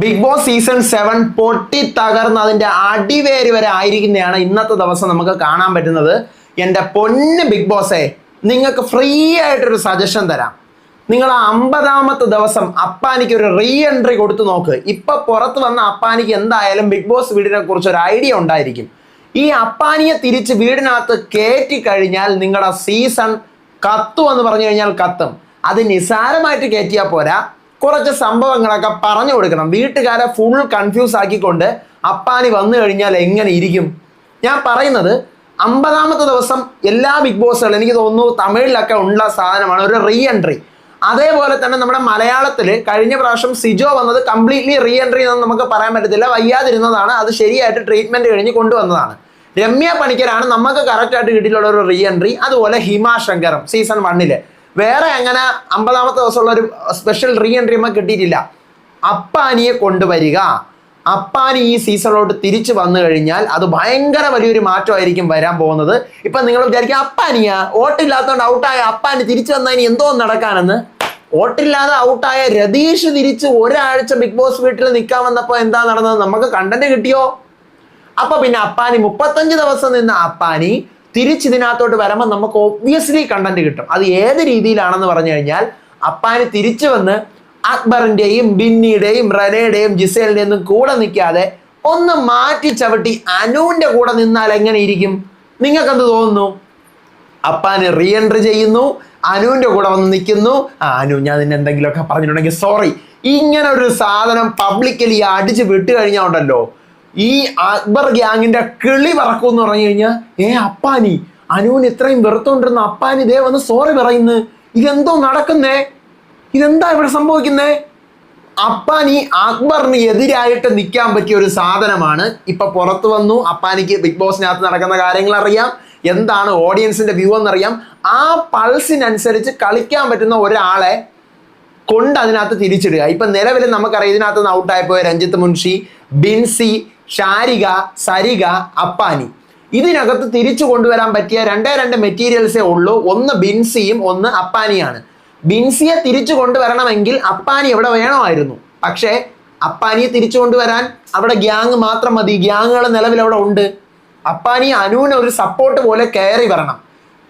Big Boss season seven പൊട്ടി തകർന്ന് അതിന്റെ അടിവേര് വരെ ആയിരിക്കുന്നതാണ് ഇന്നത്തെ ദിവസം നമുക്ക് കാണാൻ പറ്റുന്നത്. എന്റെ പൊന്ന് ബിഗ് ബോസേ നിങ്ങൾക്ക് ഫ്രീ ആയിട്ടൊരു സജഷൻ തരാം. നിങ്ങൾ അമ്പതാമത്തെ ദിവസം അപ്പാനിക്ക് ഒരു റീ എൻട്രി കൊടുത്തു നോക്ക്. ഇപ്പൊ പുറത്ത് വന്ന അപ്പാനിക്ക് എന്തായാലും ബിഗ് ബോസ് വീടിനെ കുറിച്ച് ഒരു ഐഡിയ ഉണ്ടായിരിക്കും. ഈ അപ്പാനിയെ തിരിച്ച് വീടിനകത്ത് കയറ്റി കഴിഞ്ഞാൽ നിങ്ങളുടെ സീസൺ കത്തും എന്ന് പറഞ്ഞു കഴിഞ്ഞാൽ കത്തും. അത് നിസാരമായിട്ട് കയറ്റിയാൽ പോരാ. കുറച്ച് സംഭവങ്ങളൊക്കെ പറഞ്ഞു കൊടുക്കണം. വീട്ടുകാരെ ഫുൾ കൺഫ്യൂസ് ആക്കിക്കൊണ്ട് അപ്പാനി വന്നു കഴിഞ്ഞാൽ എങ്ങനെ ഇരിക്കും? ഞാൻ പറയുന്നത് അമ്പതാമത്തെ ദിവസം എല്ലാ ബിഗ് ബോസുകളും എനിക്ക് തോന്നുന്നു തമിഴിലൊക്കെ ഉള്ള സാധനമാണ് ഒരു റീ എൻട്രി അതേപോലെ തന്നെ നമ്മുടെ മലയാളത്തിൽ കഴിഞ്ഞ പ്രാവശ്യം സിജോ വന്നത് കംപ്ലീറ്റ്ലി റീ എൻട്രി എന്ന് നമുക്ക് പറയാൻ പറ്റത്തില്ല. വയ്യാതിരുന്നതാണ്. അത് ശരിയായിട്ട് ട്രീറ്റ്മെന്റ് കഴിഞ്ഞ് കൊണ്ടുവന്നതാണ്. രമ്യ പണിക്കരാണ്. നമുക്ക് കറക്റ്റായിട്ട് കിട്ടിയിട്ടുള്ള ഒരു റീ എൻട്രി അതുപോലെ ഹിമാശങ്കറും സീസൺ വണ്ണിൽ വേറെ അങ്ങനെ അമ്പതാമത്തെ ദിവസമുള്ള ഒരു സ്പെഷ്യൽ റീ എൻട്രി നമുക്ക് കിട്ടിയിട്ടില്ല. അപ്പാനിയെ കൊണ്ടുവരിക. അപ്പാനി ഈ സീസണിലോട്ട് തിരിച്ചു വന്നു കഴിഞ്ഞാൽ അത് ഭയങ്കര വലിയൊരു മാറ്റമായിരിക്കും വരാൻ പോകുന്നത്. ഇപ്പൊ നിങ്ങൾ വിചാരിക്കുക അപ്പാനിയാ? വോട്ടില്ലാത്തതുകൊണ്ട് ഔട്ടായ അപ്പാനി തിരിച്ചു വന്നാൽ ഇനി എന്തോ നടക്കാനെന്ന്? വോട്ടില്ലാതെ ഔട്ടായ രതീഷ് തിരിച്ച് ഒരാഴ്ച ബിഗ് ബോസ് വീട്ടിൽ നിൽക്കാൻ വന്നപ്പോൾ എന്താ നടന്നത്? നമുക്ക് കണ്ടന്റ് കിട്ടിയോ? അപ്പൊ പിന്നെ അപ്പാനി മുപ്പത്തഞ്ച് ദിവസം നിന്ന അപ്പാനി തിരിച്ച് ഇതിനകത്തോട്ട് വരുമ്പോൾ നമുക്ക് ഒബ്വിയസ്ലി കണ്ടന്റ് കിട്ടും. അത് ഏത് രീതിയിലാണെന്ന് പറഞ്ഞു കഴിഞ്ഞാൽ അപ്പാന് തിരിച്ചു വന്ന് അക്ബറിന്റെയും ബിന്നിയുടെയും റനയുടെയും ജിസേലിന്റെയും ഒന്നും കൂടെ നിൽക്കാതെ ഒന്ന് മാറ്റി ചവിട്ടി അനുവിന്റെ കൂടെ നിന്നാൽ എങ്ങനെ ഇരിക്കും? നിങ്ങൾക്ക് എന്ത് തോന്നുന്നു? അപ്പാന് റീ എൻട്രി ചെയ്യുന്നു അനുവിന്റെ കൂടെ വന്ന് നിൽക്കുന്നു. ആ അനു ഞാൻ നിന്നെ എന്തെങ്കിലുമൊക്കെ പറഞ്ഞിട്ടുണ്ടെങ്കിൽ സോറി ഇങ്ങനെ ഒരു സാധനം പബ്ലിക്കലി അടിച്ച് വിട്ട് കഴിഞ്ഞാൽ ഉണ്ടല്ലോ. ഈ അക്ബർ ഗ്യാങ്ങിന്റെ കിളി പറക്കും എന്ന് പറഞ്ഞു കഴിഞ്ഞാൽ ഏ അപ്പാനി അനുവിന് ഇത്രയും വെറുത്തോണ്ടിരുന്ന അപ്പാനി ദേ വന്ന് സോറി പറയുന്നു. ഇതെന്തോ നടക്കുന്നേ? ഇതെന്താ ഇവിടെ സംഭവിക്കുന്നേ? അപ്പാനി അക്ബറിന് എതിരായിട്ട് നിൽക്കാൻ പറ്റിയ ഒരു സാധനമാണ്. ഇപ്പൊ പുറത്തു വന്നു. അപ്പാനിക്ക് ബിഗ് ബോസിനകത്ത് നടക്കുന്ന കാര്യങ്ങൾ അറിയാം. എന്താണ് ഓഡിയൻസിന്റെ വ്യൂ എന്നറിയാം. ആ പൾസിനനുസരിച്ച് കളിക്കാൻ പറ്റുന്ന ഒരാളെ കൊണ്ട് അതിനകത്ത് തിരിച്ചിടുക. ഇപ്പൊ നിലവിൽ നമുക്കറിയാം ഇതിനകത്ത് നിന്ന് ഔട്ടായിപ്പോയ രഞ്ജിത്ത് മുൻഷി ബിൻസി ഷാരിക സരിക അപ്പാനി. ഇതിനകത്ത് തിരിച്ചു കൊണ്ടുവരാൻ പറ്റിയ രണ്ടേ രണ്ട് മെറ്റീരിയൽസേ ഉള്ളൂ. ഒന്ന് ബിൻസിയും ഒന്ന് അപ്പാനിയാണ്. ബിൻസിയെ തിരിച്ചു കൊണ്ടുവരണമെങ്കിൽ അപ്പാനി എവിടെ വേണമായിരുന്നു? പക്ഷേ അപ്പാനിയെ തിരിച്ചു കൊണ്ടുവരാൻ അവിടെ ഗ്യാങ് മാത്രം മതി. ഗ്യാങ്ങുകൾ നിലവിൽ അവിടെ ഉണ്ട്. അപ്പാനി അനുവിന് ഒരു സപ്പോർട്ട് പോലെ കയറി വരണം.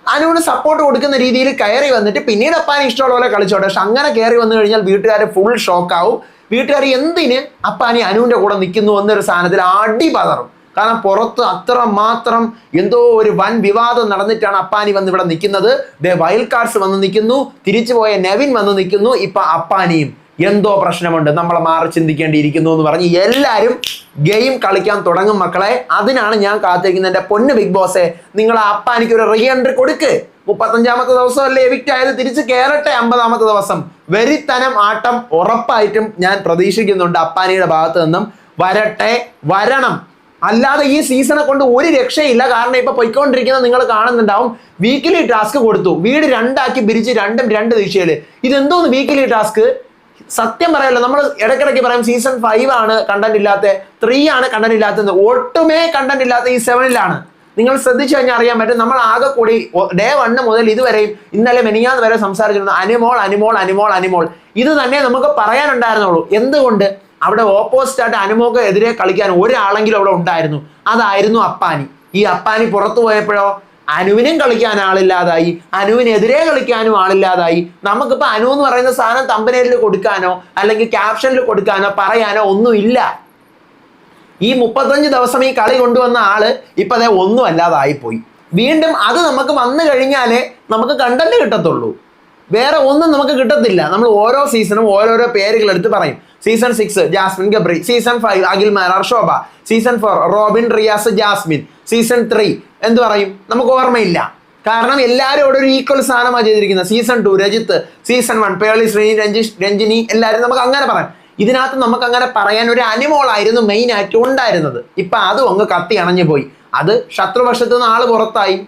അനുവിന് സപ്പോർട്ട് കൊടുക്കുന്ന രീതിയിൽ കയറി വന്നിട്ട് പിന്നീട് അപ്പാനി ഇഷ്ടമുള്ള പോലെ കളിച്ചോട്ടെ. പക്ഷെ അങ്ങനെ കയറി വന്നു കഴിഞ്ഞാൽ വീട്ടുകാർ ഫുൾ ഷോക്കാവും വീട്ടുകാർ എന്തിന് അപ്പാനി അനുവിന്റെ കൂടെ നിൽക്കുന്നു എന്നൊരു സാധനത്തിൽ അടി പതറും. കാരണം പുറത്ത് അത്ര മാത്രം എന്തോ ഒരു വൻ വിവാദം നടന്നിട്ടാണ് അപ്പാനി വന്ന് ഇവിടെ നിൽക്കുന്നത്. ദേ വൈൽഡ് കാർഡ്സ് വന്ന് നിൽക്കുന്നു. തിരിച്ചു പോയ നെവിൻ വന്ന് നിൽക്കുന്നു. ഇപ്പൊ അപ്പാനിയും എന്തോ പ്രശ്നമുണ്ട്. നമ്മൾ മാറി ചിന്തിക്കേണ്ടിയിരിക്കുന്നു എന്ന് പറഞ്ഞ് എല്ലാവരും ഗെയിം കളിക്കാൻ തുടങ്ങും മക്കളെ. അതിനാണ് ഞാൻ കാത്തിരിക്കുന്നത് എന്റെ പൊന്ന് ബിഗ് ബോസെ. നിങ്ങൾ അപ്പാനിക്ക് ഒരു റീ എൻട്രി കൊടുക്ക്. മുപ്പത്തഞ്ചാമത്തെ ദിവസം അല്ലേ എവിക്റ്റ് ആയത്? തിരിച്ച് കയറട്ടെ അമ്പതാമത്തെ ദിവസം. വെരിത്തനം ആട്ടം ഉറപ്പായിട്ടും ഞാൻ പ്രതീക്ഷിക്കുന്നുണ്ട് അപ്പാനിയുടെ ഭാഗത്ത് നിന്നും. വരട്ടെ വരണം. അല്ലാതെ ഈ സീസണെ കൊണ്ട് ഒരു രക്ഷയില്ല. കാരണം ഇപ്പൊ പൊയ്ക്കൊണ്ടിരിക്കുന്നത് നിങ്ങൾ കാണുന്നുണ്ടാവും. വീക്കിലി ടാസ്ക് കൊടുത്തു. വീട് രണ്ടാക്കി പിരിച്ച് രണ്ടും രണ്ട് ദിശയിൽ ഇതെന്തോന്ന് വീക്കിലി ടാസ്ക് സത്യം പറയല്ലോ നമ്മൾ ഇടയ്ക്കിടയ്ക്ക് പറയും സീസൺ ഫൈവ് ആണ് കണ്ടന്റ് ഇല്ലാത്ത ത്രീ ആണ് കണ്ടന്റ് ഇല്ലാത്തത് ഒട്ടുമേ കണ്ടന്റ് ഇല്ലാത്ത ഈ സെവനിലാണ് നിങ്ങൾ ശ്രദ്ധിച്ചു കഴിഞ്ഞാൽ അറിയാൻ പറ്റും നമ്മൾ ആകെ കൂടി ഡേ വണ്ണ് മുതൽ ഇതുവരെയും ഇന്നലെ മെനിയാന്ന് വരെ സംസാരിച്ചിരുന്നു അനിമോൾ അനിമോൾ അനിമോൾ അനിമോൾ. ഇത് തന്നെ നമുക്ക് പറയാനുണ്ടായിരുന്നുള്ളൂ. എന്തുകൊണ്ട്? അവിടെ ഓപ്പോസിറ്റ് ആയിട്ട് അനുമോക്ക് എതിരെ കളിക്കാൻ ഒരാളെങ്കിലും അവിടെ ഉണ്ടായിരുന്നു. അതായിരുന്നു അപ്പാനി. ഈ അപ്പാനി പുറത്തു പോയപ്പോഴോ അനുവിനും കളിക്കാൻ ആളില്ലാതായി. അനുവിനെതിരെ കളിക്കാനും ആളില്ലാതായി. നമുക്കിപ്പോൾ അനു എന്ന് പറയുന്ന സാധനം തമ്പനേരിൽ കൊടുക്കാനോ അല്ലെങ്കിൽ ക്യാപ്ഷനിൽ കൊടുക്കാനോ പറയാനോ ഒന്നുമില്ല. ഈ മുപ്പത്തഞ്ച് ദിവസം ഈ കളി കൊണ്ടുവന്ന ആൾ ഇപ്പൊ അതേ ഒന്നും അല്ലാതായിപ്പോയി. വീണ്ടും അത് നമുക്ക് വന്നു കഴിഞ്ഞാലേ നമുക്ക് കണ്ടന്റ് കിട്ടത്തുള്ളൂ. വേറെ ഒന്നും നമുക്ക് കിട്ടത്തില്ല. നമ്മൾ ഓരോ സീസണും ഓരോരോ പേരുകൾ എടുത്ത് പറയും. Season six Jasmine Gabri. Season five Akhil Marar Shobha season four Robin Riyas Jasmine. Season three എന്ത് പറയും? നമുക്ക് ഓർമ്മയില്ല. കാരണം എല്ലാവരും ഇവിടെ ഒരു ഈക്വൽ സ്ഥാനമാണ് ചെയ്തിരിക്കുന്നത്. Season two Rajith. Season one Pearle Srinish Ranjini എല്ലാവരും നമുക്ക് അങ്ങനെ പറയാം. ഇതിനകത്ത് നമുക്ക് അങ്ങനെ പറയാൻ ഒരു അനിമോളായിരുന്നു മെയിൻ ആയിട്ട് ഉണ്ടായിരുന്നത്. ഇപ്പൊ അതും അങ്ങ് കത്തി അണഞ്ഞു പോയി. അത് ശത്രുപക്ഷത്തു നിന്ന് ആൾ പുറത്തായി.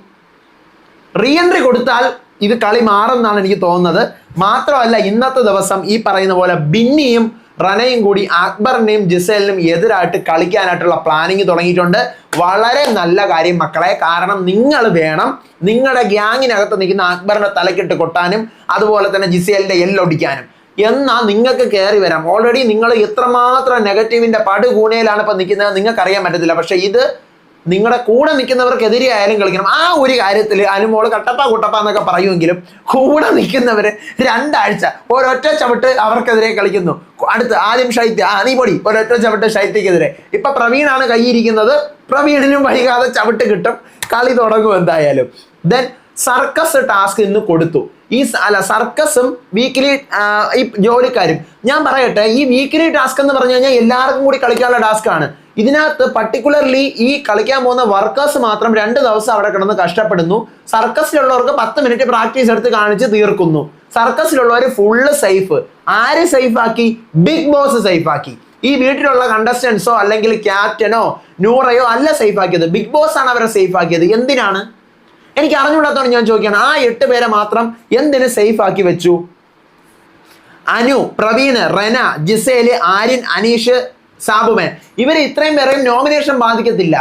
റീഎൻട്രി കൊടുത്താൽ ഇത് കളി മാറുമെന്നാണ് എനിക്ക് തോന്നുന്നത്. മാത്രമല്ല ഇന്നത്തെ ദിവസം ഈ പറയുന്ന പോലെ ബിന്നിയും റനയും കൂടി അക്ബറിനെയും ജിസേലിനും എതിരായിട്ട് കളിക്കാനായിട്ടുള്ള പ്ലാനിങ് തുടങ്ങിയിട്ടുണ്ട്. വളരെ നല്ല കാര്യം മക്കളെ. കാരണം നിങ്ങൾ വേണം നിങ്ങളുടെ ഗ്യാങ്ങിനകത്ത് നിൽക്കുന്ന അക്ബറിന്റെ തലക്കിട്ട് കൊട്ടാനും അതുപോലെ തന്നെ ജിസേലിന്റെ എല്ലൊടിക്കാനും. എന്നാ നിങ്ങൾക്ക് കയറി വരാം. ഓൾറെഡി നിങ്ങൾ എത്രമാത്രം നെഗറ്റീവിന്റെ പടുകൂണയിലാണ് ഇപ്പൊ നിൽക്കുന്നത് നിങ്ങൾക്ക് അറിയാൻ പറ്റത്തില്ല. പക്ഷെ ഇത് നിങ്ങളുടെ കൂടെ നിൽക്കുന്നവർക്കെതിരെ ആയാലും കളിക്കണം. ആ ഒരു കാര്യത്തിൽ അനുമോൾ കട്ടപ്പ കുട്ടപ്പ എന്നൊക്കെ പറയുമെങ്കിലും കൂടെ നിൽക്കുന്നവര് രണ്ടാഴ്ച ഒരൊറ്റ ചവിട്ട് അവർക്കെതിരെ കളിക്കുന്നു. അടുത്ത് ആദ്യം ശൈത്യ ആ നീ പൊടി. ഒരൊറ്റ ചവിട്ട് ശൈത്യക്കെതിരെ. ഇപ്പൊ പ്രവീണാണ് കൈയിരിക്കുന്നത് പ്രവീണിനും വൈകാതെ ചവിട്ട് കിട്ടും. കളി തുടങ്ങും എന്തായാലും. ദെൻ സർക്കസ് ടാസ്ക് ഇന്ന് കൊടുത്തു. ഈ അല്ല സർക്കസും വീക്കിലി ഈ ജോലിക്കാരും. ഞാൻ പറയട്ടെ ഈ വീക്കിലി ടാസ്ക് എന്ന് പറഞ്ഞു കഴിഞ്ഞാൽ എല്ലാവർക്കും കൂടി കളിക്കാനുള്ള ടാസ്ക് ആണ്. ഇതിനകത്ത് പർട്ടിക്കുലർലി ഈ കളിക്കാൻ പോകുന്ന വർക്കേഴ്സ് മാത്രം രണ്ട് ദിവസം അവിടെ കിടന്ന് കഷ്ടപ്പെടുന്നു. സർക്കസിലുള്ളവർക്ക് പത്ത് മിനിറ്റ് പ്രാക്ടീസ് എടുത്ത് കാണിച്ച് തീർക്കുന്നു. സർക്കസിലുള്ളവർ ഫുള്ള് സേഫ് ആര് സേഫ് ആക്കി? ബിഗ് ബോസ് സേഫ് ആക്കി. ഈ വീട്ടിലുള്ള കണ്ടസ്റ്റൻസോ അല്ലെങ്കിൽ ക്യാപ്റ്റനോ നൂറയോ അല്ല സേഫ് ആക്കിയത്. ബിഗ് ബോസ് ആണ് അവരെ സേഫ് ആക്കിയത്. എന്തിനാണ്? എനിക്ക് അറിഞ്ഞുകൂടാത്തോണ്ട് ഞാൻ ചോദിക്കുകയാണ് ആ എട്ട് പേരെ മാത്രം എന്തിന് സേഫ് ആക്കി വെച്ചു? അനു പ്രവീൺ റെന ജിസേൽ ആര്യൻ അനീഷ് സാബുമൻ. ഇവർ ഇത്രയും പേരെയും നോമിനേഷൻ ബാധിക്കത്തില്ല.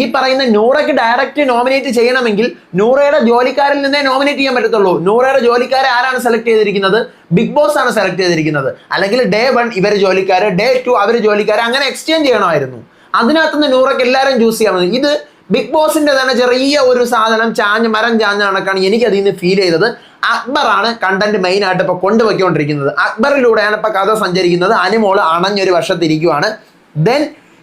ഈ പറയുന്ന നൂറയ്ക്ക് ഡയറക്റ്റ് നോമിനേറ്റ് ചെയ്യണമെങ്കിൽ നൂറയുടെ ജോലിക്കാരിൽ നിന്നേ നോമിനേറ്റ് ചെയ്യാൻ പറ്റത്തുള്ളൂ. നൂറയുടെ ജോലിക്കാരെ ആരാണ് സെലക്ട് ചെയ്തിരിക്കുന്നത്? ബിഗ് ബോസ് ആണ് സെലക്ട് ചെയ്തിരിക്കുന്നത്. അല്ലെങ്കിൽ ഡേ വൺ ഇവർ ജോലിക്കാര് ഡേ ടു അവർ ജോലിക്കാര് അങ്ങനെ എക്സ്ചേഞ്ച് ചെയ്യണമായിരുന്നു. അതിനകത്തുനിന്ന് നൂറയ്ക്ക് എല്ലാവരും ചൂസ് ചെയ്യാൻ ഇത് ബിഗ് ബോസിന്റെ തന്നെ ചെറിയ ഒരു സാധനം ചാഞ്ഞ് മരം ചാഞ്ഞ കണക്കാണ് എനിക്ക് അതിൽ നിന്ന് ഫീൽ ചെയ്തത്. അക്ബറാണ് കണ്ടന്റ് മെയിൻ ആയിട്ട് ഇപ്പൊ കൊണ്ടുപോയിക്കൊണ്ടിരിക്കുന്നത്. അക്ബറിലൂടെയാണ് ഇപ്പൊ കഥ സഞ്ചരിക്കുന്നത്. അനുമോൾ അണഞ്ഞൊരു വർഷത്തിരിക്കുവാണ് ദെൻ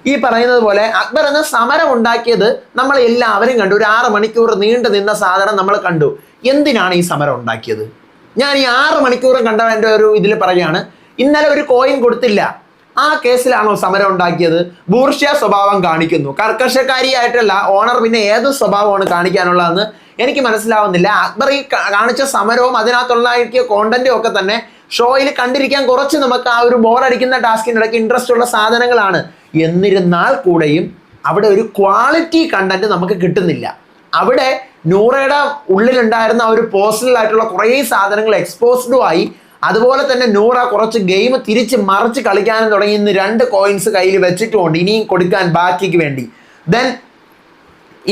ഈ പറയുന്നത് പോലെ അക്ബർ എന്ന സമരം ഉണ്ടാക്കിയത് നമ്മൾ എല്ലാവരും കണ്ടു. ഒരു ആറ് മണിക്കൂർ നീണ്ടു നിന്ന സാധനം നമ്മൾ കണ്ടു. എന്തിനാണ് ഈ സമരം ഉണ്ടാക്കിയത്? ഞാൻ ഈ ആറ് മണിക്കൂറും കണ്ടവന്റെ ഒരു ഇതിൽ പറയുകയാണ്. ഇന്നലെ ഒരു കോയിൻ കൊടുത്തില്ല. ആ കേസിലാണോ സമരം ഉണ്ടാക്കിയത്? ബൂർഷ്യ സ്വഭാവം കാണിക്കുന്നു. കർക്കശക്കാരിയായിട്ടല്ല ഓണർ പിന്നെ ഏത് സ്വഭാവമാണ് കാണിക്കാനുള്ളതെന്ന് എനിക്ക് മനസ്സിലാവുന്നില്ല. അക്ബർ ഈ കാണിച്ച സമരവും അതിനകത്തുള്ള കോണ്ടന്റും ഒക്കെ തന്നെ ഷോയിൽ കണ്ടിരിക്കാൻ കുറച്ച് നമുക്ക് ആ ഒരു ബോറടിക്കുന്ന ടാസ്കിന്റെ ഇടയ്ക്ക് ഇൻട്രസ്റ്റ് ഉള്ള സാധനങ്ങളാണ്. എന്നിരുന്നാൽ കൂടെയും അവിടെ ഒരു ക്വാളിറ്റി കണ്ടന്റ് നമുക്ക് കിട്ടുന്നില്ല. അവിടെ നൂറയുടെ ഉള്ളിലുണ്ടായിരുന്ന ആ ഒരു പേഴ്സണൽ ആയിട്ടുള്ള കുറേ സാധനങ്ങൾ എക്സ്പോസ്ഡും ആയി. അതുപോലെ തന്നെ നൂറ കുറച്ച് ഗെയിം തിരിച്ച് മറിച്ച് കളിക്കാനും തുടങ്ങി. ഇന്ന് രണ്ട് കോയിൻസ് കയ്യിൽ വെച്ചിട്ടുമുണ്ട് ഇനിയും കൊടുക്കാൻ ബാക്കിക്ക് വേണ്ടി. ദെൻ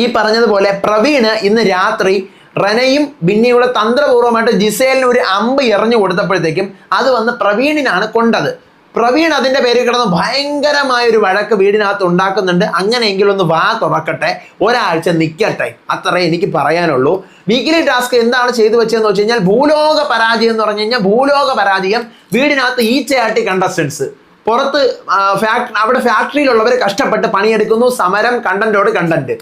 ഈ പറഞ്ഞതുപോലെ പ്രവീണ് ഇന്ന് രാത്രി റനയും ബിന്നിയുടെ തന്ത്രപൂർവമായിട്ട് ജിസേലിന് ഒരു അമ്പ് എറിഞ്ഞു കൊടുത്തപ്പോഴത്തേക്കും അത് വന്ന് പ്രവീണിനാണ് കൊണ്ടത്. പ്രവീൺ അതിന്റെ പേരിൽ കിടന്ന് ഭയങ്കരമായ ഒരു വഴക്ക് വീടിനകത്ത് ഉണ്ടാക്കുന്നുണ്ട്. അങ്ങനെയെങ്കിലും ഒന്ന് വാ തുറക്കട്ടെ. ഒരാഴ്ച നിൽക്കട്ടെ അത്രേ എനിക്ക് പറയാനുള്ളൂ. വീക്കിലി ടാസ്ക് എന്താണ് ചെയ്തു വെച്ചതെന്ന് വെച്ച് കഴിഞ്ഞാൽ ഭൂലോക പരാജയം എന്ന് പറഞ്ഞു കഴിഞ്ഞാൽ ഭൂലോക പരാജയം വീടിനകത്ത് ഈച്ചയാട്ടി കണ്ടസ്റ്റൻസ് പുറത്ത് ഫാക്ടറി അവിടെ ഫാക്ടറിയിലുള്ളവർ കഷ്ടപ്പെട്ട് പണിയെടുക്കുന്നു. സമരം കണ്ടന്റോട് കണ്ടന്റ്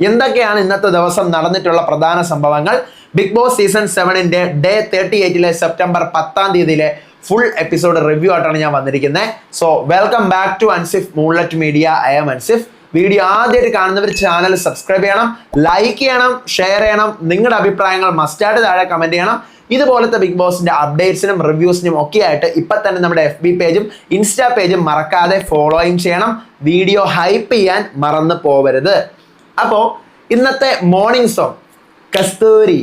എന്തൊക്കെയാണ് ഇന്നത്തെ ദിവസം നടന്നിട്ടുള്ള പ്രധാന സംഭവങ്ങൾ? ബിഗ് ബോസ് സീസൺ സെവനിന്റെ ഡേ തേർട്ടി എയ്റ്റിലെ സെപ്റ്റംബർ പത്താം തീയതിയിലെ ഫുൾ എപ്പിസോഡ് റിവ്യൂ ആയിട്ടാണ് ഞാൻ വന്നിരിക്കുന്നത് so welcome back to Ansif Moonlet media I'm Ansif video ആദ്യമായിട്ട് കാണുന്നവർ ചാനൽ സബ്സ്ക്രൈബ് ചെയ്യണം ലൈക്ക് ചെയ്യണം ഷെയർ ചെയ്യണം. നിങ്ങളുടെ അഭിപ്രായങ്ങൾ മസ്റ്റായിട്ട് താഴെ കമന്റ് ചെയ്യണം. ഇതുപോലത്തെ ബിഗ് ബോസിന്റെ അപ്ഡേറ്റ്സിനും റിവ്യൂസിനും ഒക്കെ ആയിട്ട് ഇപ്പൊ തന്നെ നമ്മുടെ എഫ് ബി പേജും ഇൻസ്റ്റാ പേജും മറക്കാതെ ഫോളോയും ചെയ്യണം. വീഡിയോ ഹൈപ്പ് ചെയ്യാൻ മറന്നു പോവരുത്. അപ്പോൾ ഇന്നത്തെ മോർണിംഗ് സോങ് കസ്തൂരി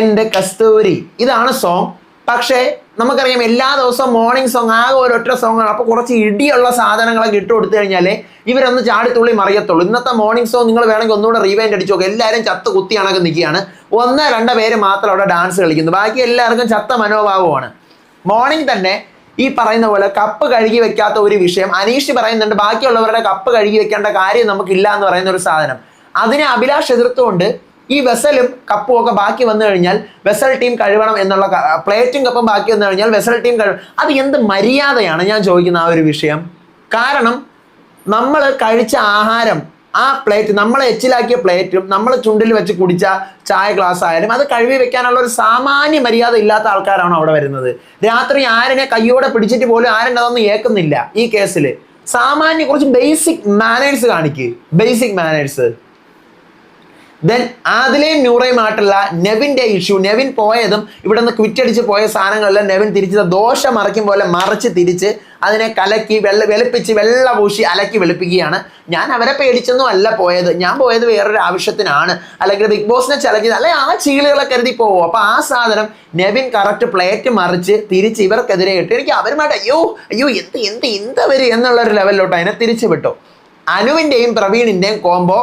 എന്റെ കസ്തൂരി. ഇതാണ് സോങ് പക്ഷേ നമുക്കറിയാം എല്ലാ ദിവസവും മോർണിംഗ് സോങ് ആകെ ഒരൊറ്റ സോങ് ആണ്. അപ്പോൾ കുറച്ച് ഇടിയുള്ള സാധനങ്ങളൊക്കെ ഇട്ട് കൊടുത്തു കഴിഞ്ഞാൽ ഇവരൊന്ന് ചാടിത്തുള്ളി മറിയത്തുള്ളൂ. ഇന്നത്തെ മോർണിംഗ് സോങ് നിങ്ങൾ വേണമെങ്കിൽ ഒന്നുകൂടെ റീവൈൻഡ് അടിച്ചു നോക്കുക എല്ലാവരും ചത്ത കുത്തി കണക്ക് നിൽക്കുകയാണ്. ഒന്ന് രണ്ട് പേര് മാത്രം അവിടെ ഡാൻസ് കളിക്കുന്നു. ബാക്കി എല്ലാവർക്കും ചത്ത മനോഭാവമാണ്. മോർണിംഗ് തന്നെ ഈ പറയുന്ന പോലെ കപ്പ് കഴുകി വെക്കാത്ത ഒരു വിഷയം. അനീഷ് പറയുന്നുണ്ട് ബാക്കിയുള്ളവരുടെ കപ്പ് കഴുകി വെക്കേണ്ട കാര്യം നമുക്കില്ല എന്ന് പറയുന്ന ഒരു സാധനം. അതിനെ അഭിലാഷ് എതിർത്തുകൊണ്ട് ഈ വെസലും കപ്പും ഒക്കെ ബാക്കി വന്നു കഴിഞ്ഞാൽ വെസൽ ടീം കഴുകണം എന്നുള്ള പ്ലേറ്റും കപ്പും ബാക്കി വന്നു കഴിഞ്ഞാൽ വെസൽ ടീം കഴുകണം അത് എന്ത് മര്യാദയാണ് ഞാൻ ചോദിക്കുന്ന ആ ഒരു വിഷയം? കാരണം നമ്മൾ കഴിച്ച ആഹാരം ആ പ്ലേറ്റ് നമ്മൾ എച്ചിലാക്കിയ പ്ലേറ്റും നമ്മൾ ചുണ്ടിൽ വെച്ച് കുടിച്ച ചായ ഗ്ലാസ് ആയാലും അത് കഴുകി വെക്കാനുള്ള ഒരു സാമാന്യ മര്യാദ ഇല്ലാത്ത ആൾക്കാരാണ് അവിടെ വരുന്നത്. രാത്രി ആരനെ കയ്യോടെ പിടിച്ചിട്ട് പോലും ആരും അതൊന്നും ഏക്കുന്നില്ല ഈ കേസിൽ സാമാന്യ കുറച്ച് ബേസിക് മാനേഴ്സ് കാണിക്ക്. ബേസിക് മാനേഴ്സ് ദെൻ ആദിലെയും നൂറയുമായിട്ടുള്ള നെവിന്റെ ഇഷ്യൂ നെവിൻ പോയതും ഇവിടെ നിന്ന് ക്വിറ്റടിച്ച് പോയ സാധനങ്ങളെല്ലാം നെവിൻ തിരിച്ച് ദോഷം മറിക്കും പോലെ മറിച്ച് തിരിച്ച് അതിനെ കലക്കി വെള്ള വെളുപ്പിച്ച് വെള്ള പൂശി അലക്കി വെളുപ്പിക്കുകയാണ്. ഞാൻ അവരെ പേടിച്ചൊന്നും അല്ല പോയത്. ഞാൻ പോയത് വേറൊരു ആവശ്യത്തിനാണ്. അല്ലെങ്കിൽ ബിഗ് ബോസിനെ ചലക്കിയത് അല്ലെ ആ ചീളുകളെ കരുതി പോവും. അപ്പോൾ ആ സാധനം നെവിൻ കറക്റ്റ് പ്ലേറ്റ് മറിച്ച് തിരിച്ച് ഇവർക്കെതിരെ ഇട്ട് എനിക്ക് അവരുമായിട്ട് അയ്യോ അയ്യോ എന്ത് എന്ത് എന്നുള്ള ഒരു ലെവലിലോട്ട് അതിനെ തിരിച്ചു വിട്ടു. അനുവിന്റെയും പ്രവീണിന്റെയും കോംബോ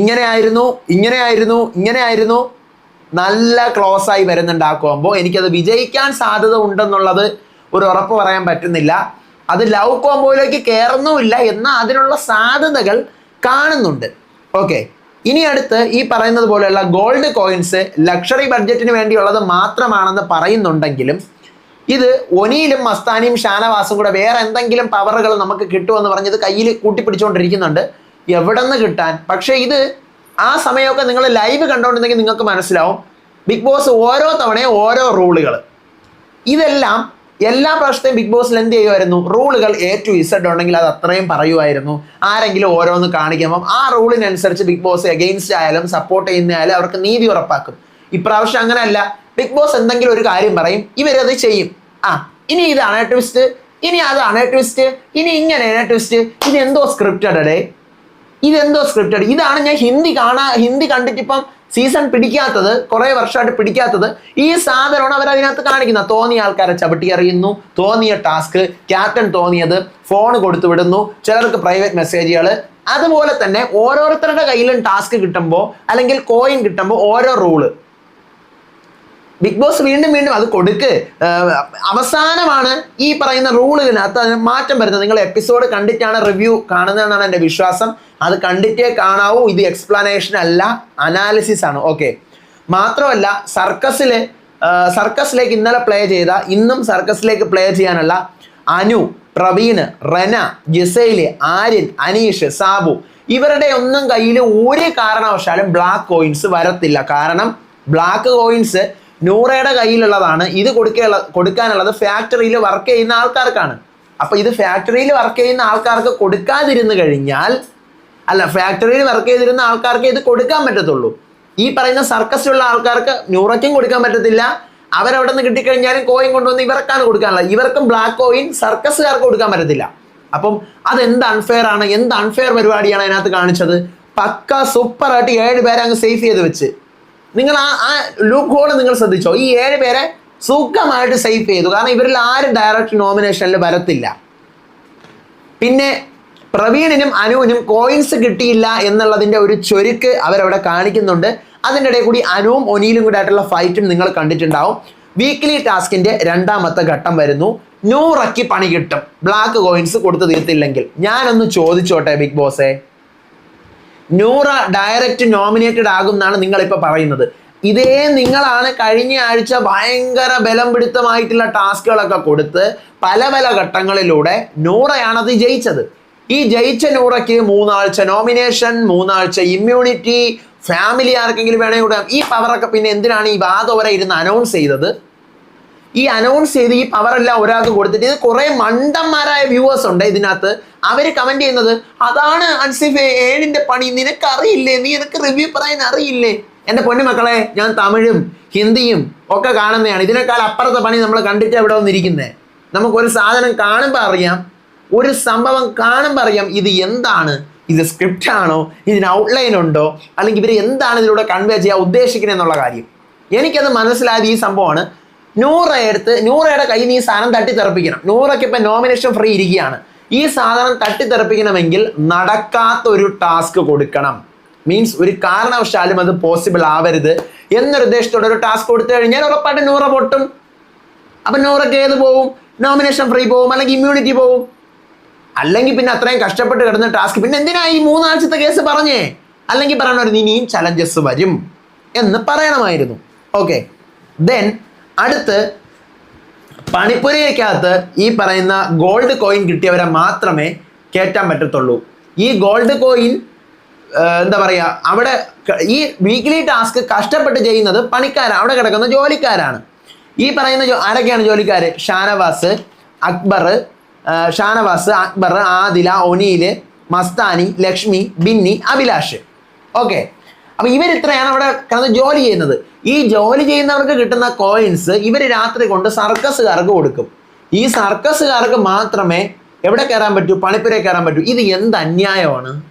ഇങ്ങനെയായിരുന്നു ഇങ്ങനെയായിരുന്നു ഇങ്ങനെയായിരുന്നു. നല്ല ക്ലോസ് ആയി വരുന്നുണ്ട് ആ കോംബോ എനിക്കത് വിജയിക്കാൻ സാധ്യത ഉണ്ടെന്നുള്ളത് ഒരു ഉറപ്പ് പറയാൻ പറ്റുന്നില്ല. അത് ലവ് കോംബോയിലേക്ക് കയറുന്നുമില്ല എന്ന അതിനുള്ള സാധ്യതകൾ കാണുന്നുണ്ട്. ഓക്കെ ഇനി അടുത്ത് ഈ പറയുന്നത് പോലെയുള്ള ഗോൾഡ് കോയിൻസ് ലക്ഷറി ബഡ്ജറ്റിന് വേണ്ടിയുള്ളത് മാത്രമാണെന്ന് പറയുന്നുണ്ടെങ്കിലും ഇത് ഒനിയിലും മസ്താനിയും ഷാനവാസും കൂടെ വേറെ എന്തെങ്കിലും പവറുകൾ നമുക്ക് കിട്ടുമെന്ന് പറഞ്ഞത് കയ്യിൽ കൂട്ടിപ്പിടിച്ചുകൊണ്ടിരിക്കുന്നുണ്ട്. എവിടെ നിന്ന് കിട്ടാൻ. പക്ഷേ ഇത് ആ സമയമൊക്കെ നിങ്ങൾ ലൈവ് കണ്ടുകൊണ്ടിരുന്നെങ്കിൽ നിങ്ങൾക്ക് മനസ്സിലാവും. ബിഗ് ബോസ് ഓരോ തവണയും ഓരോ റൂളുകൾ ഇതെല്ലാം എല്ലാ പ്രാവശ്യത്തെയും ബിഗ് ബോസിൽ എന്ത് ചെയ്യുമായിരുന്നു? റൂളുകൾ എ ടു ഇസഡ് ഉണ്ടെങ്കിൽ അത് അത്രയും പറയുമായിരുന്നു. ആരെങ്കിലും ഓരോന്ന് കാണിക്കുമ്പം ആ റൂളിനനുസരിച്ച് ബിഗ് ബോസ് എഗെയിൻസ്റ്റ് ആയാലും സപ്പോർട്ട് ചെയ്യുന്നതായാലും അവർക്ക് നീതി ഉറപ്പാക്കും. ഇപ്രാവശ്യം അങ്ങനെയല്ല. ബിഗ് ബോസ് എന്തെങ്കിലും ഒരു കാര്യം പറയും ഇവരത് ചെയ്യും. ആ ഇനി ഇതാണ് ട്വിസ്റ്റ് ഇനി അതാണ് ട്വിസ്റ്റ് ഇനി ഇങ്ങനെയാണ് ട്വിസ്റ്റ് ഇനി എന്തോ സ്ക്രിപ്റ്റഡ് ഡേ ഇതെന്തോ സ്ക്രിപ്റ്റഡ് ഇതാണ് ഞാൻ ഹിന്ദി കാണാ ഹിന്ദി കണ്ടിട്ട് ഇപ്പം സീസൺ പിടിക്കാത്തത് കുറെ വർഷമായിട്ട് പിടിക്കാത്തത്. ഈ സാധനമാണ് അവർ അതിനകത്ത് കാണിക്കുന്നത്. തോന്നിയ ആൾക്കാരെ ചവിട്ടി അറിയുന്നു തോന്നിയ ടാസ്ക് ക്യാപ്റ്റൻ തോന്നിയത് ഫോൺ കൊടുത്തു വിടുന്നു ചിലർക്ക് പ്രൈവറ്റ് മെസ്സേജുകൾ അതുപോലെ തന്നെ ഓരോരുത്തരുടെ കയ്യിലും ടാസ്ക് കിട്ടുമ്പോൾ അല്ലെങ്കിൽ കോയിൻ കിട്ടുമ്പോൾ ഓരോ റൂൾ ബിഗ് ബോസ് വീണ്ടും വീണ്ടും അത് കൊടുക്ക്. അവസാനമാണ് ഈ പറയുന്ന റൂളുകളിനകത്ത് അതിന് മാറ്റം വരുന്നത്. നിങ്ങൾ എപ്പിസോഡ് കണ്ടിട്ടാണ് റിവ്യൂ കാണുന്നതെന്നാണ് എന്റെ വിശ്വാസം. അത് കണ്ടിട്ടേ കാണാവൂ. ഇത് എക്സ്പ്ലനേഷൻ അല്ല അനാലിസിസ് ആണ്. ഓക്കെ മാത്രമല്ല സർക്കസിൽ സർക്കസിലേക്ക് ഇന്നലെ പ്ലേ ചെയ്ത ഇന്നും സർക്കസിലേക്ക് പ്ലേ ചെയ്യാനുള്ള അനു പ്രവീൺ റെന ജിസൈൽ ആര്യൻ അനീഷ് സാബു ഇവരുടെ ഒന്നും കയ്യിൽ ഒരു കാരണവശാലും ബ്ലാക്ക് കോയിൻസ് വരത്തില്ല. കാരണം ബ്ലാക്ക് കോയിൻസ് നൂറയുടെ കയ്യിലുള്ളതാണ്. ഇത് കൊടുക്കാനുള്ള കൊടുക്കാനുള്ളത് ഫാക്ടറിയിൽ വർക്ക് ചെയ്യുന്ന ആൾക്കാർക്കാണ്. അപ്പൊ ഇത് ഫാക്ടറിയിൽ വർക്ക് ചെയ്യുന്ന ആൾക്കാർക്ക് കൊടുക്കാതിരുന്നു കഴിഞ്ഞാൽ അല്ല ഫാക്ടറിയിൽ വർക്ക് ചെയ്തിരുന്ന ആൾക്കാർക്ക് ഇത് കൊടുക്കാൻ പറ്റത്തുള്ളൂ. ഈ പറയുന്ന സർക്കസിലുള്ള ആൾക്കാർക്ക് ന്യൂറയ്ക്കും കൊടുക്കാൻ പറ്റത്തില്ല. അവരവിടെ നിന്ന് കിട്ടിക്കഴിഞ്ഞാലും കോയിൻ കൊണ്ടുവന്ന് ഇവർക്കാണ് കൊടുക്കാനുള്ളത്. ഇവർക്കും ബ്ലാക്ക് കോയിൻ സർക്കസുകാർക്ക് കൊടുക്കാൻ പറ്റത്തില്ല. അപ്പം അതെന്ത് അൺഫെയർ ആണ്? എന്ത് അൺഫെയർ പരിപാടിയാണ് അതിനകത്ത് കാണിച്ചത്? പക്ക സൂപ്പറായിട്ട് ഏഴ് പേരെ അങ്ങ് സേഫ് ചെയ്ത് വെച്ച്. നിങ്ങൾ ആ ആ ലൂപ്പ് ഹോൾ നിങ്ങൾ ശ്രദ്ധിച്ചോ. ഈ ഏഴ് പേരെ സുഖമായിട്ട് സേഫ് ചെയ്തു. കാരണം ഇവരിൽ ആരും ഡയറക്റ്റ് നോമിനേഷനിൽ വരത്തില്ല. പിന്നെ പ്രവീണിനും അനുവിനും കോയിൻസ് കിട്ടിയില്ല എന്നുള്ളതിന്റെ ഒരു ചൊരുക്ക് അവരവിടെ കാണിക്കുന്നുണ്ട്. അതിന്റെ ഇടയിൽ കൂടി അനുവും ഒനിയിലും കൂടി ആയിട്ടുള്ള ഫൈറ്റും നിങ്ങൾ കണ്ടിട്ടുണ്ടാവും. വീക്ക്ലി ടാസ്കിന്റെ രണ്ടാമത്തെ ഘട്ടം വരുന്നു. നൂറക്കി പണി കിട്ടും. ബ്ലാക്ക് കോയിൻസ് കൊടുത്തു തീർത്തില്ലെങ്കിൽ. ഞാനൊന്ന് ചോദിച്ചോട്ടെ ബിഗ് ബോസേ നൂറ ഡയറക്റ്റ് നോമിനേറ്റഡ് ആകും എന്നാണ് നിങ്ങൾ ഇപ്പൊ പറയുന്നത്. ഇതേ നിങ്ങളാണ് കഴിഞ്ഞ ആഴ്ച ഭയങ്കര ബലം പിടുത്തമായിട്ടുള്ള ടാസ്കുകളൊക്കെ കൊടുത്ത് പല പല ഘട്ടങ്ങളിലൂടെ നൂറയാണത് ജയിച്ചത്. ഈ ജയിച്ച നൂറയ്ക്ക് മൂന്നാഴ്ച നോമിനേഷൻ മൂന്നാഴ്ച ഇമ്മ്യൂണിറ്റി ഫാമിലി ആർക്കെങ്കിലും വേണമെങ്കിൽ ഈ പവറൊക്കെ പിന്നെ എന്തിനാണ് ഈ വാദം വരെ ഇരുന്ന് അനൗൺസ് ചെയ്തത്? ഈ അനൗൺസ് ചെയ്ത് ഈ പവർ എല്ലാം ഒരാൾക്ക് കൊടുത്തിട്ട് ഇത് കുറെ മണ്ടന്മാരായ വ്യൂവേഴ്സ് ഉണ്ട് ഇതിനകത്ത്. അവർ കമന്റ് ചെയ്യുന്നത് അതാണ് അൻസിഫ് ഏഴിന്റെ പണി നിനക്ക് അറിയില്ലേ നീ എനിക്ക് റിവ്യൂ പറയാൻ അറിയില്ലേ? എന്റെ പൊന്നു മക്കളെ ഞാൻ തമിഴും ഹിന്ദിയും ഒക്കെ കാണുന്നതാണ്. ഇതിനേക്കാൾ അപ്പുറത്തെ പണി നമ്മൾ കണ്ടിട്ട് എവിടെ വന്നിരിക്കുന്നത് നമുക്കൊരു സാധനം കാണുമ്പോൾ അറിയാം. ഒരു സംഭവം കാണുമ്പോൾ അറിയാം ഇത് എന്താണ്? ഇത് സ്ക്രിപ്റ്റ് ആണോ? ഇതിന് ഔട്ട്ലൈൻ ഉണ്ടോ? അല്ലെങ്കിൽ ഇവർ എന്താണ് ഇതിലൂടെ കൺവേ ചെയ്യാൻ ഉദ്ദേശിക്കുന്നത് എന്നുള്ള കാര്യം. എനിക്കത് മനസ്സിലായത് ഈ സംഭവമാണ്. നൂറ എടുത്ത് നൂറയുടെ കയ്യിൽ നിന്ന് ഈ സാധനം തട്ടിത്തെറപ്പിക്കണം. നൂറയ്ക്ക് ഇപ്പം നോമിനേഷൻ ഫ്രീ ഇരിക്കുകയാണ്. ഈ സാധനം തട്ടിത്തെറപ്പിക്കണമെങ്കിൽ നടക്കാത്ത ഒരു ടാസ്ക് കൊടുക്കണം. മീൻസ് ഒരു കാരണവശാലും അത് പോസിബിൾ ആവരുത് എന്നൊരു ഉദ്ദേശത്തോടെ ഒരു ടാസ്ക് കൊടുത്തു കഴിഞ്ഞാൽ ഉറപ്പായിട്ട് നൂറ പൊട്ടും. അപ്പം നൂറയ്ക്ക് ഏത് പോവും? നോമിനേഷൻ ഫ്രീ പോവും അല്ലെങ്കിൽ ഇമ്മ്യൂണിറ്റി പോവും. അല്ലെങ്കിൽ പിന്നെ അത്രയും കഷ്ടപ്പെട്ട് കിടന്ന ടാസ്ക് പിന്നെ എന്തിനാ ഈ മൂന്നാഴ്ചത്തെ കേസ് പറഞ്ഞേ? അല്ലെങ്കിൽ പറയണമായിരുന്നു ഇനിയും ചലഞ്ചസ് വരും എന്ന് പറയണമായിരുന്നു. ഓക്കെ ദെൻ അടുത്ത് പണിപ്പുരയ്ക്കകത്ത് ഈ പറയുന്ന ഗോൾഡ് കോയിൻ കിട്ടിയവരെ മാത്രമേ കയറ്റാൻ പറ്റത്തുള്ളൂ. ഈ ഗോൾഡ് കോയിൻ എന്താ പറയുക അവിടെ ഈ വീക്ക്ലി ടാസ്ക് കഷ്ടപ്പെട്ട് ചെയ്യുന്നത് പണിക്കാരാണ് അവിടെ കിടക്കുന്ന ജോലിക്കാരാണ്. ഈ പറയുന്ന ആരൊക്കെയാണ് ജോലിക്കാർ ഷാനവാസ് അക്ബർ ഷാനവാസ് അക്ബർ ആദില ഒനീൽ മസ്താനി ലക്ഷ്മി ബിന്നി അഭിലാഷ്. ഓക്കെ. അപ്പൊ ഇവർ ഇത്രയാണ് അവിടെ കിടന്ന് ജോലി ചെയ്യുന്നത്. ഈ ജോലി ചെയ്യുന്നവർക്ക് കിട്ടുന്ന കോയിൻസ് ഇവർ രാത്രി കൊണ്ട് സർക്കസുകാർക്ക് കൊടുക്കും. ഈ സർക്കസുകാർക്ക് മാത്രമേ എവിടെ കയറാൻ പറ്റൂ? പണിപ്പുര കയറാൻ പറ്റൂ. ഇത് എന്ത് അന്യായമാണ്?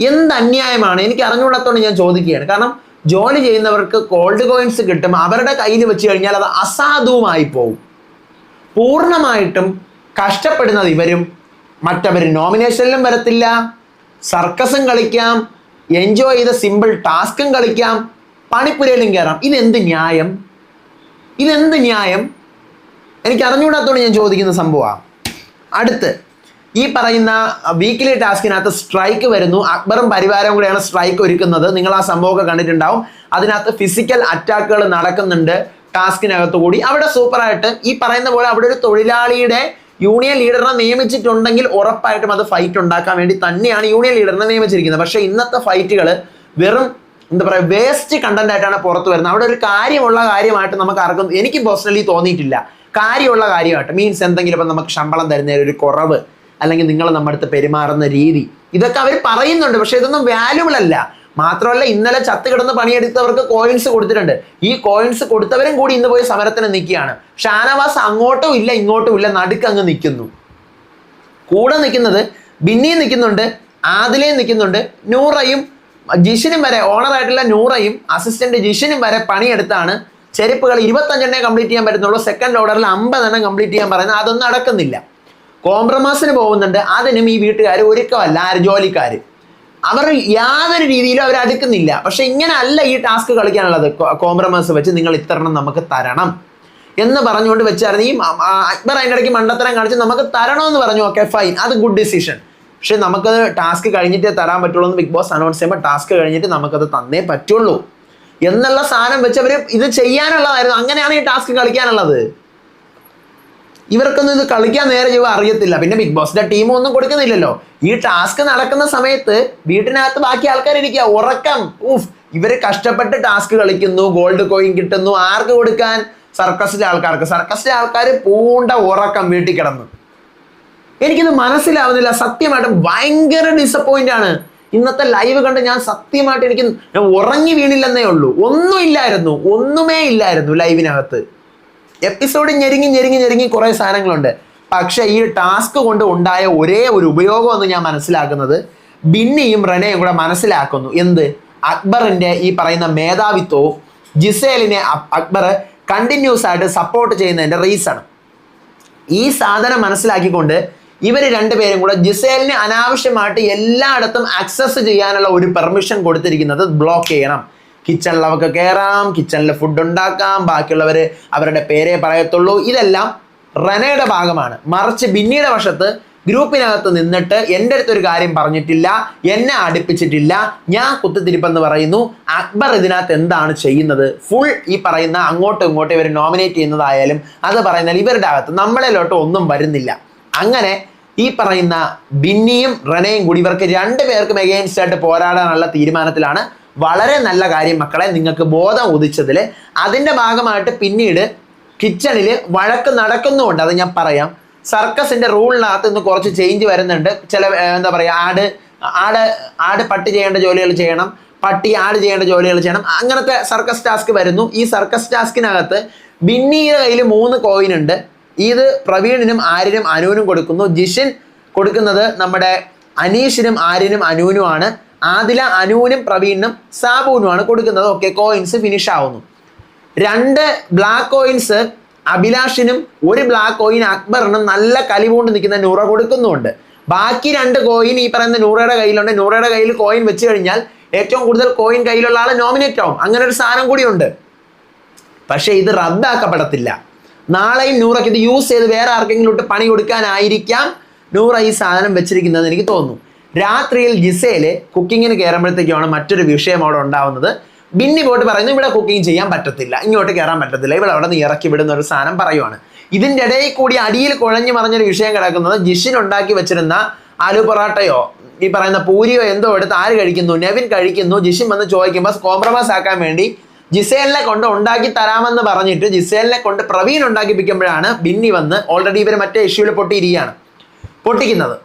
എന്ത് അന്യായമാണ്? എനിക്ക് അറിഞ്ഞുകൂടാത്തോണ്ട് ഞാൻ ചോദിക്കുകയാണ്. കാരണം ജോലി ചെയ്യുന്നവർക്ക് കോൾഡ് കോയിൻസ് കിട്ടും. അവരുടെ കയ്യിൽ വെച്ച് കഴിഞ്ഞാൽ അത് അസാധുവുമായി പോകും പൂർണമായിട്ടും കഷ്ടപ്പെടുന്നത് ഇവരും. മറ്റവർ നോമിനേഷനിലും വരത്തില്ല. സർക്കസും കളിക്കാം. എൻജോയ് ചെയ്ത സിമ്പിൾ ടാസ്കും കളിക്കാം. പണിപ്പുരയിലും കയറാം ഇതെന്ത് ന്യായം? ഇതെന്ത് ന്യായം? എനിക്ക് അറിഞ്ഞുകൂടാത്തോണ്ട് ഞാൻ ചോദിക്കുന്ന സംഭവമാണ് അടുത്ത് ഈ പറയുന്ന വീക്കിലി ടാസ്കിനകത്ത് സ്ട്രൈക്ക് വരുന്നു. അക്ബറും പരിവാരവും കൂടെയാണ് സ്ട്രൈക്ക് ഒരുക്കുന്നത്. നിങ്ങൾ ആ സംഭവമൊക്കെ കണ്ടിട്ടുണ്ടാവും. അതിനകത്ത് ഫിസിക്കൽ അറ്റാക്കുകൾ നടക്കുന്നുണ്ട് ടാസ്കിനകത്ത് കൂടി അവിടെ സൂപ്പറായിട്ട് ഈ പറയുന്ന പോലെ അവിടെ ഒരു തൊഴിലാളിയുടെ യൂണിയൻ ലീഡറിനെ നിയമിച്ചിട്ടുണ്ടെങ്കിൽ ഉറപ്പായിട്ടും അത് ഫൈറ്റ് ഉണ്ടാക്കാൻ വേണ്ടി തന്നെയാണ് യൂണിയൻ ലീഡറിനെ നിയമിച്ചിരിക്കുന്നത്. പക്ഷേ ഇന്നത്തെ ഫൈറ്റുകൾ വെറും എന്താ പറയുക വേസ്റ്റ് കണ്ടന്റ് ആയിട്ടാണ് പുറത്തു വരുന്നത്. അവിടെ ഒരു കാര്യമുള്ള കാര്യമായിട്ട് നമുക്ക് ആർക്കും എനിക്ക് പേഴ്സണലി തോന്നിയിട്ടില്ല. കാര്യമുള്ള കാര്യമായിട്ട് മീൻസ് എന്തെങ്കിലും ഇപ്പം നമുക്ക് ശമ്പളം തരുന്ന ഒരു കുറവ് അല്ലെങ്കിൽ നിങ്ങൾ നമ്മുടെ അടുത്ത് പെരുമാറുന്ന രീതി ഇതൊക്കെ അവർ പറയുന്നുണ്ട്. പക്ഷേ ഇതൊന്നും വാല്യുബിൾ അല്ല. മാത്രമല്ല ഇന്നലെ ചത്ത് കിടന്ന് പണിയെടുത്തവർക്ക് കോയിൻസ് കൊടുത്തിട്ടുണ്ട്. ഈ കോയിൻസ് കൊടുത്തവരും കൂടി ഇന്ന് പോയി സമരത്തിന് നിൽക്കുകയാണ്. ഷാനവാസ് അങ്ങോട്ടും ഇല്ല ഇങ്ങോട്ടും ഇല്ല നടുക്ക് അങ്ങ് നിൽക്കുന്നു. കൂടെ നിൽക്കുന്നത് ബിന്നിയും നിൽക്കുന്നുണ്ട് ആദിലയും നിൽക്കുന്നുണ്ട് നൂറയും ജിഷിനും വരെ ഓണറായിട്ടുള്ള നൂറയും അസിസ്റ്റന്റ് ജിഷിനും വരെ പണിയെടുത്താണ്. ചെരുപ്പുകൾ ഇരുപത്തഞ്ചെണ്ണേ കംപ്ലീറ്റ് ചെയ്യാൻ പറ്റുന്നുള്ളൂ. സെക്കൻഡ് ഓർഡറിൽ അമ്പതെണ്ണം കംപ്ലീറ്റ് ചെയ്യാൻ പറയുന്നത് അതൊന്നും നടക്കുന്നില്ല കോംപ്രമൈസിന് പോകുന്നുണ്ട്. അതിനും ഈ വീട്ടുകാർ ഒരുക്കമല്ല ആര്? ജോലിക്കാർ അവർ യാതൊരു രീതിയിലും അവർ അടുക്കുന്നില്ല. പക്ഷെ ഇങ്ങനെ അല്ല ഈ ടാസ്ക് കളിക്കാനുള്ളത്. കോംപ്രമൈസ് വെച്ച് നിങ്ങൾ ഇത്തരണം നമുക്ക് തരണം. എന്ന് പറഞ്ഞുകൊണ്ട് വെച്ചായിരുന്നു ഈ അക്ബർ അതിന്റെ ഇടയ്ക്ക് മണ്ടത്തരം കാണിച്ച് നമുക്ക് തരണമെന്ന് പറഞ്ഞു. ഓക്കെ ഫൈൻ അത് ഗുഡ് ഡിസിഷൻ പക്ഷെ നമുക്ക് ടാസ്ക് കഴിഞ്ഞിട്ടേ തരാൻ പറ്റുള്ളൂ എന്ന് ബിഗ് ബോസ് അനൗൺസ് ചെയ്യുമ്പോൾ ടാസ്ക് കഴിഞ്ഞിട്ട് നമുക്കത് തന്നേ പറ്റുള്ളൂ. എന്നുള്ള സാധനം വെച്ച് അവർ ഇത് ചെയ്യാനുള്ളതായിരുന്നു. അങ്ങനെയാണ് ഈ ടാസ്ക് കളിക്കാനുള്ളത്. ഇവർക്കൊന്നും ഇത് കളിക്കാൻ നേരെ ചെയ്യുക അറിയത്തില്ല. പിന്നെ ബിഗ് ബോസിന്റെ ടീമും ഒന്നും കൊടുക്കുന്നില്ലല്ലോ. ഈ ടാസ്ക് നടക്കുന്ന സമയത്ത് വീട്ടിനകത്ത് ബാക്കി ആൾക്കാർ ഇരിക്കുക ഉറക്കം. ഊഫ് ഇവർ കഷ്ടപ്പെട്ട് ടാസ്ക് കളിക്കുന്നു. ഗോൾഡ് കോയിൻ കിട്ടുന്നു. ആർക്ക് കൊടുക്കാൻ? സർക്കസിലെ ആൾക്കാർക്ക്. സർക്കസിലെ ആൾക്കാർ പൂണ്ട ഉറക്കം വീട്ടിൽ കിടന്നു. എനിക്കിത് മനസ്സിലാവുന്നില്ല. സത്യമായിട്ടും ഭയങ്കര ഡിസപ്പോയിന്റ് ആണ്. ഇന്നത്തെ ലൈവ് കണ്ട് ഞാൻ സത്യമായിട്ട് എനിക്ക് ഉറങ്ങി വീണില്ലെന്നേ ഉള്ളൂ. ഒന്നും ഇല്ലായിരുന്നു. ഒന്നുമേ ഇല്ലായിരുന്നു ലൈവിനകത്ത് എപ്പിസോഡ് ഞെരുങ്ങി ഞെരുങ്ങി ഞെരുങ്ങി കുറേ സാധനങ്ങളുണ്ട്. പക്ഷെ ഈ ടാസ്ക് കൊണ്ട് ഉണ്ടായ ഒരേ ഒരു ഉപയോഗം എന്ന് ഞാൻ മനസ്സിലാക്കുന്നത് ബിന്നിയും റെനയും കൂടെ മനസ്സിലാക്കുന്നു. എന്ത്? അക്ബറിന്റെ ഈ പറയുന്ന മേധാവിത്വവും ജിസേലിനെ അക്ബർ കണ്ടിന്യൂസ് ആയിട്ട് സപ്പോർട്ട് ചെയ്യുന്നതിന്റെ റീസൺ ഈ സാധനം മനസ്സിലാക്കിക്കൊണ്ട് ഇവർ രണ്ടുപേരും കൂടെ ജിസേലിന് അനാവശ്യമായിട്ട് എല്ലായിടത്തും ആക്സസ് ചെയ്യാനുള്ള ഒരു പെർമിഷൻ കൊടുത്തിരിക്കുന്നത് ബ്ലോക്ക് ചെയ്യണം. കിച്ചണിൽ അവർക്ക് കയറാം കിച്ചണിൽ ഫുഡ് ഉണ്ടാക്കാം ബാക്കിയുള്ളവർ അവരുടെ പേരേ പറയത്തുള്ളൂ. ഇതെല്ലാം റനയുടെ ഭാഗമാണ്. മറിച്ച് ബിന്നിയുടെ വശത്ത് ഗ്രൂപ്പിനകത്ത് നിന്നിട്ട് എന്റെ അടുത്തൊരു കാര്യം പറഞ്ഞിട്ടില്ല എന്നെ അടുപ്പിച്ചിട്ടില്ല ഞാൻ കുത്തിത്തിരിപ്പെന്ന് പറയുന്നു. അക്ബർ ഇതിനകത്ത് എന്താണ് ചെയ്യുന്നത്? ഫുൾ ഈ പറയുന്ന അങ്ങോട്ടും ഇങ്ങോട്ടും ഇവർ നോമിനേറ്റ് ചെയ്യുന്നതായാലും അത് പറയുന്നാൽ ഇവരുടെ അകത്ത് നമ്മളിലോട്ട് ഒന്നും വരുന്നില്ല. അങ്ങനെ ഈ പറയുന്ന ബിന്നിയും റനയും കൂടി ഇവർക്ക് രണ്ട് പേർക്കും എഗെയിൻസ്റ്റ് ആയിട്ട് പോരാടാനുള്ള തീരുമാനത്തിലാണ് വളരെ നല്ല കാര്യം മക്കളെ നിങ്ങൾക്ക് ബോധം ഉദിച്ചതിൽ അതിന്റെ ഭാഗമായിട്ട് പിന്നീട് കിച്ചണിൽ വഴക്ക് നടക്കുന്നുമുണ്ട്. അത് ഞാൻ പറയാം. സർക്കസിന്റെ റൂളിനകത്ത് ഇന്ന് കുറച്ച് ചേഞ്ച് വരുന്നുണ്ട്. ചില എന്താ പറയുക ആട് ആട് ആട് പട്ടി ചെയ്യേണ്ട ജോലികൾ ചെയ്യണം. പട്ടി ആട് ചെയ്യേണ്ട ജോലികൾ ചെയ്യണം. അങ്ങനത്തെ സർക്കസ് ടാസ്ക് വരുന്നു. ഈ സർക്കസ് ടാസ്കിനകത്ത് ബിന്നിയുടെ കയ്യിൽ മൂന്ന് കോയിൻ ഉണ്ട്. ഇത് പ്രവീണിനും ആര്യനും അനുവിനും കൊടുക്കുന്നു. ജിഷിൻ കൊടുക്കുന്നത് നമ്മുടെ അനീഷിനും ആര്യനും അനുവിനുമാണ്. ആദില അനുവിനും പ്രവീണിനും സാബുവിനുമാണ് കൊടുക്കുന്നത്. ഓക്കെ കോയിൻസ് ഫിനിഷ് ആവുന്നു. രണ്ട് ബ്ലാക്ക് കോയിൻസ് അഭിലാഷിനും ഒരു ബ്ലാക്ക് കോയിൻ അക്ബറിനും നല്ല കലിപൂണ്ട് നിൽക്കുന്ന നൂറ കൊടുക്കുന്നുണ്ട്. ബാക്കി രണ്ട് കോയിൻ ഈ പറയുന്ന നൂറയുടെ കയ്യിലുണ്ട്. നൂറയുടെ കയ്യിൽ കോയിൻ വെച്ച് കഴിഞ്ഞാൽ ഏറ്റവും കൂടുതൽ കോയിൻ കയ്യിലുള്ള ആൾ നോമിനേറ്റ് ആവും. അങ്ങനെ ഒരു സാധനം കൂടിയുണ്ട് പക്ഷേ ഇത് റദ്ദാക്കപ്പെടത്തില്ല. നാളെയും നൂറയ്ക്ക് ഇത് യൂസ് ചെയ്ത് വേറെ ആർക്കെങ്കിലും ഇട്ട് പണി കൊടുക്കാനായിരിക്കാം നൂറ ഈ സാധനം വെച്ചിരിക്കുന്നത് എനിക്ക് തോന്നുന്നു. രാത്രിയിൽ ജിസയിൽ കുക്കിങ്ങിന് കയറുമ്പോഴത്തേക്കാണ് മറ്റൊരു വിഷയം അവിടെ ഉണ്ടാവുന്നത്. ബിന്നി പോയിട്ട് പറയുന്നു ഇവിടെ കുക്കിംഗ് ചെയ്യാൻ പറ്റത്തില്ല. ഇങ്ങോട്ട് കയറാൻ പറ്റത്തില്ല. ഇവിടെ അവിടെ നിന്ന് ഇറക്കി വിടുന്ന ഒരു സാധനം പറയുവാണ്. ഇതിന്റെ ഇടയിൽ കൂടി അടിയിൽ കുഴഞ്ഞു മറിഞ്ഞൊരു വിഷയം കിടക്കുന്നത് ജിഷിൻ ഉണ്ടാക്കി വെച്ചിരുന്ന ആലു പൊറാട്ടയോ ഈ പറയുന്ന പൂരിയോ എന്തോ എടുത്ത് ആര് കഴിക്കുന്നു? നെവിൻ കഴിക്കുന്നു. ജിഷിൻ വന്ന് ചോദിക്കുമ്പോൾ കോംപ്രമൈസ് ആക്കാൻ വേണ്ടി ജിസേലിനെ കൊണ്ട് ഉണ്ടാക്കി തരാമെന്ന് പറഞ്ഞിട്ട് ജിസേലിനെ കൊണ്ട് പ്രവീൺ ഉണ്ടാക്കിപ്പിക്കുമ്പോഴാണ് ബിന്നി വന്ന് ഓൾറെഡി ഇവർ മറ്റേ ഇഷ്യൂവിൽ പൊട്ടിയിരിക്കുകയാണ്. പൊട്ടിക്കുന്നത്.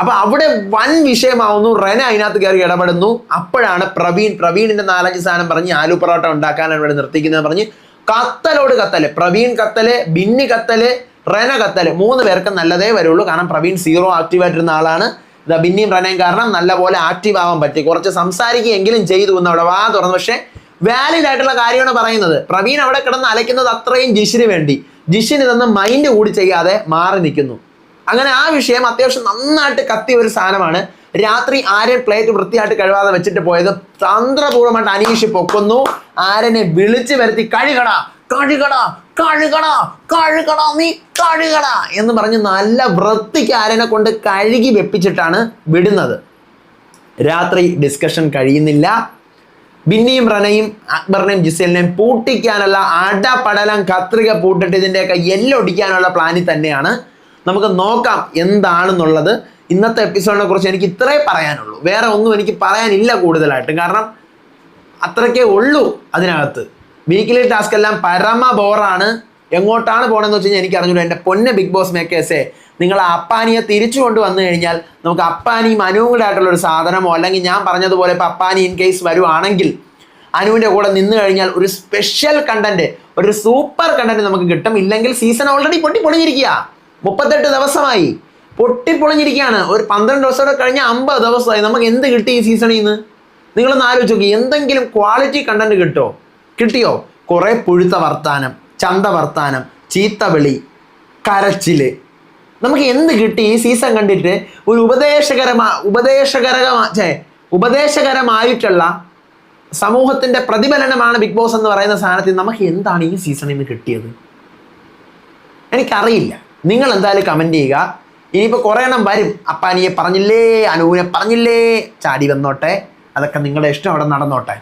അപ്പൊ അവിടെ വൻ വിഷയമാവുന്നു. റെന അതിനകത്ത് കയറി ഇടപെടുന്നു. അപ്പോഴാണ് പ്രവീൺ പ്രവീണിന്റെ നാലഞ്ച് സാധനം പറഞ്ഞ് ആലു പൊറോട്ട ഉണ്ടാക്കാനാണ് ഇവിടെ നിർത്തിക്കുന്നത് പറഞ്ഞ് കത്തലോട് കത്തൽ പ്രവീൺ കത്തൽ ബിന്നി കത്തൽ റെന കത്തൽ. മൂന്ന് പേർക്ക് നല്ലതേ വരുള്ളൂ. കാരണം പ്രവീൺ സീറോ ആക്റ്റീവ് ആയിട്ടിരുന്ന ആളാണ്. ബിന്നിയും റെനയും കാരണം നല്ലപോലെ ആക്റ്റീവ് ആവാൻ പറ്റി. കുറച്ച് സംസാരിക്കുകയെങ്കിലും ചെയ്തു എന്ന് അവിടെ വാ തുറന്നു. പക്ഷേ വാലിഡ് ആയിട്ടുള്ള കാര്യമാണ് പറയുന്നത്. പ്രവീൺ അവിടെ കിടന്ന് അലയ്ക്കുന്നത് അത്രയും ജിഷിന് വേണ്ടി. ജിഷിന് ഇതൊന്നും മൈൻഡ് കൂടി ചെയ്യാതെ മാറി നിൽക്കുന്നു. അങ്ങനെ ആ വിഷയം അത്യാവശ്യം നന്നായിട്ട് കത്തിയ ഒരു സാധനമാണ്. രാത്രി ആര്യൻ പ്ലേറ്റ് വൃത്തിയായിട്ട് കഴുകാതെ വെച്ചിട്ട് പോയത് തന്ത്രപൂർവമായിട്ട് അനീഷ് പൊക്കുന്നു. ആര്യനെ വിളിച്ചു വരുത്തി കഴുകട കഴുകട കഴുകട കഴുകട നീ കഴുകട എന്ന് പറഞ്ഞ് നല്ല വൃത്തിക്ക് ആരനെ കൊണ്ട് കഴുകി വെപ്പിച്ചിട്ടാണ് വിടുന്നത്. രാത്രി ഡിസ്കഷൻ കഴിയുന്നില്ല. ബിന്നിയും റനയും അക്ബറിനെയും ജിസേലിനെയും പൂട്ടിക്കാനുള്ള അടപടലം കത്രിക പൂട്ടിട്ട് ഇതിന്റെയൊക്കെ എല്ലൊടിക്കാനുള്ള പ്ലാനിൽ തന്നെയാണ്. നമുക്ക് നോക്കാം എന്താണെന്നുള്ളത് ഇന്നത്തെ എപ്പിസോഡിനെ കുറിച്ച് എനിക്ക് ഇത്രേ പറയാനുള്ളൂ. വേറെ ഒന്നും എനിക്ക് പറയാനില്ല കൂടുതലായിട്ട്. കാരണം അത്രയ്ക്കേ ഉള്ളൂ അതിനകത്ത്. വീക്കിലി ടാസ്ക് എല്ലാം പരമ ബോറാണ് എങ്ങോട്ടാണ് പോകണമെന്ന് വെച്ച് കഴിഞ്ഞാൽ എനിക്ക് അറിഞ്ഞൂടാ. എന്റെ പൊന്നെ ബിഗ് ബോസ് മേക്കേഴ്സേ നിങ്ങൾ അപ്പാനിയെ തിരിച്ചു കൊണ്ട് വന്നു കഴിഞ്ഞാൽ നമുക്ക് അപ്പാനിയും അനുവും കൂടെ ആയിട്ടുള്ള ഒരു സാധനമോ അല്ലെങ്കിൽ ഞാൻ പറഞ്ഞതുപോലെ ഇപ്പോൾ അപ്പാനി ഇൻ കേസ് വരുവാണെങ്കിൽ അനുവിന്റെ കൂടെ നിന്ന് കഴിഞ്ഞാൽ ഒരു സ്പെഷ്യൽ കണ്ടന്റ് ഒരു സൂപ്പർ കണ്ടന്റ് നമുക്ക് കിട്ടും. ഇല്ലെങ്കിൽ സീസൺ ഓൾറെഡി പൊട്ടി പൊളിഞ്ഞിരിക്കുക മുപ്പത്തെട്ട് ദിവസമായി പൊട്ടിപ്പൊളിഞ്ഞിരിക്കുകയാണ്. ഒരു പന്ത്രണ്ട് ദിവസം കഴിഞ്ഞ അമ്പത് ദിവസമായി. നമുക്ക് എന്ത് കിട്ടി ഈ സീസണിൽ നിന്ന്? നിങ്ങളൊന്ന് ആലോചിച്ച് നോക്കി. എന്തെങ്കിലും ക്വാളിറ്റി കണ്ടന്റ് കിട്ടോ? കിട്ടിയോ? കുറേ പുഴുത്ത വർത്താനം ചന്ത വർത്താനം ചീത്തവിളി കരച്ചിൽ. നമുക്ക് എന്ത് കിട്ടി ഈ സീസൺ കണ്ടിട്ട്? ഒരു ഉപദേശകരമാ ഉപദേശകരകമാ ഉപദേശകരമായിട്ടുള്ള സമൂഹത്തിന്റെ പ്രതിഫലനമാണ് ബിഗ് ബോസ് എന്ന് പറയുന്ന സാധനത്തിൽ നമുക്ക് എന്താണ് ഈ സീസണിൽ നിന്ന് കിട്ടിയത്? എനിക്കറിയില്ല. നിങ്ങൾ എന്തായാലും കമന്റ് ചെയ്യുക. ഇനിയിപ്പോൾ കുറേ എണ്ണം വരും. അപ്പാനിയെ പറഞ്ഞില്ലേ? അനുവിനെ പറഞ്ഞില്ലേ? ചാടി വന്നോട്ടെ. അതൊക്കെ നിങ്ങളുടെ ഇഷ്ടം അവിടെ നടന്നോട്ടെ.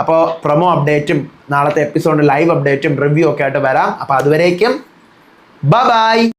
അപ്പോൾ പ്രൊമോ അപ്ഡേറ്റും നാളത്തെ എപ്പിസോഡ് ലൈവ് അപ്ഡേറ്റും റിവ്യൂ ഒക്കെ ആയിട്ട് വരാം. അപ്പോൾ അതുവരേക്കും ബ ബായ്